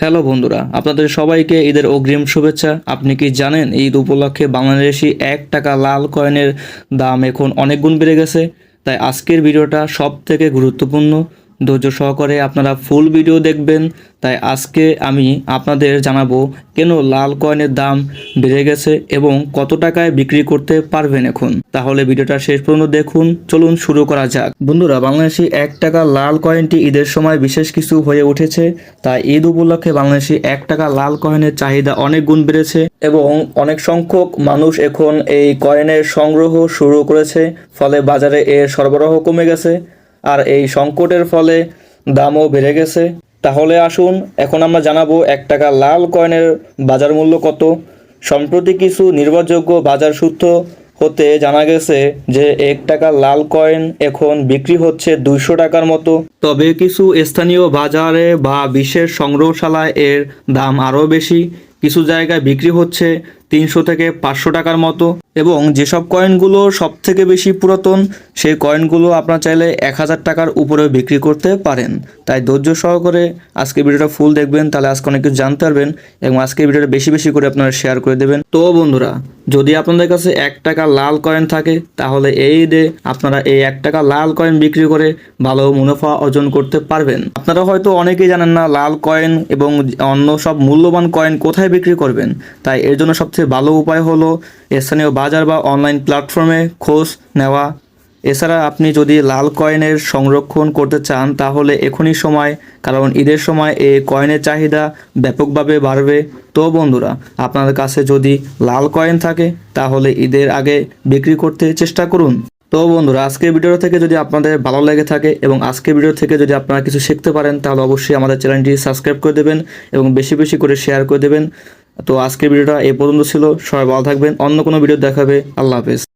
Hello বন্ধুরা, আপনাদের সবাইকে ঈদের অগ্রিম শুভেচ্ছা। আপনি কি জানেন ঈদ উপলক্ষে বাংলাদেশি এক টাকা লাল কয়েনের দাম এখন অনেক গুণ বেড়ে গেছে? তাই আজকের ভিডিওটা সব থেকে গুরুত্বপূর্ণ। ধৈর্য সহকারে আপনারা ফুল ভিডিও দেখবেন। তাই আজকে আমি আপনাদের জানাব কেন লাল কয়েনের দাম বেড়ে গেছে এবং কত টাকায় বিক্রি করতে পারবেন এখন। তাহলে ভিডিওটা শেষ পর্যন্ত দেখুন। চলুন শুরু করা যাক। বন্ধুরা, বাংলাদেশি এক টাকা লাল কয়েনটি ঈদের সময় বিশেষ কিছু হয়ে উঠেছে। তাই ঈদ উপলক্ষে বাংলাদেশি এক টাকা লাল কয়েনের চাহিদা অনেক গুণ বেড়েছে এবং অনেক সংখ্যক মানুষ এখন এই কয়েনের সংগ্রহ শুরু করেছে। ফলে বাজারে এর সরবরাহ কমে গেছে। আর এই সংকটের ফলে দামও বেড়ে গেছে। তাহলে আসুন, এখন আমরা জানাব এক টাকা লাল কয়েনের বাজার মূল্য কত। সম্প্রতি কিছু নির্ভরযোগ্য বাজার সূত্র হতে জানা গেছে যে এক টাকা লাল কয়েন এখন বিক্রি হচ্ছে দুইশো টাকার মতো। তবে কিছু স্থানীয় বাজারে বা বিশেষ সংগ্রহশালায় এর দাম আরও বেশি। কিছু জায়গায় বিক্রি হচ্ছে তিনশো থেকে পাঁচশো টাকার মতো। এবং যেসব কয়েনগুলো সব থেকে বেশি পুরাতন, সেই কয়েনগুলো আপনার চাইলে এক হাজার টাকার উপরে বিক্রি করতে পারেন। তাই ধৈর্য সহকারে আজকে ভিডিওটা ফুল দেখবেন, তাহলে আজকে অনেক কিছু জানতে পারবেন এবং আজকে ভিডিওটা বেশি বেশি করে আপনারা শেয়ার করে দেবেন। তো বন্ধুরা, যদি আপনাদের কাছে এক টাকা লাল কয়েন থাকে, তাহলে এই ঈদে আপনারা এই এক টাকা লাল কয়েন বিক্রি করে ভালো মুনাফা অর্জন করতে পারবেন। আপনারা হয়তো অনেকেই জানেন না, লাল কয়েন এবং অন্য সব মূল্যবান কয়েন কোথায় বিক্রি করবেন। তাই এর জন্য সবচেয়ে ভালো উপায় হলো স্থানীয় বাজার বা অনলাইন প্ল্যাটফর্মে খোঁজ নেওয়া। এছাড়া আপনি যদি লাল কয়েনের সংরক্ষণ করতে চান, তাহলে এখনই সময়, কারণ ঈদের সময় এই কয়েনের চাহিদা ব্যাপকভাবে বাড়বে। তো বন্ধুরা আপনাদের কাছে যদি লাল কয়েন থাকে, তাহলে ঈদের আগে বিক্রি করতে চেষ্টা করুন। তো বন্ধুরা, আজকের ভিডিও থেকে যদি আপনাদের ভালো লেগে থাকে এবং আজকের ভিডিও থেকে যদি আপনারা কিছু শিখতে পারেন, তাহলে অবশ্যই আমাদের চ্যানেলটি সাবস্ক্রাইব করে দেবেন এবং বেশি বেশি করে শেয়ার করে দেবেন। তো আজকের ভিডিওটা এ পর্যন্ত ছিল। সবাই ভালো থাকবেন। অন্য কোনো ভিডিও দেখাবে। আল্লাহ হাফেজ।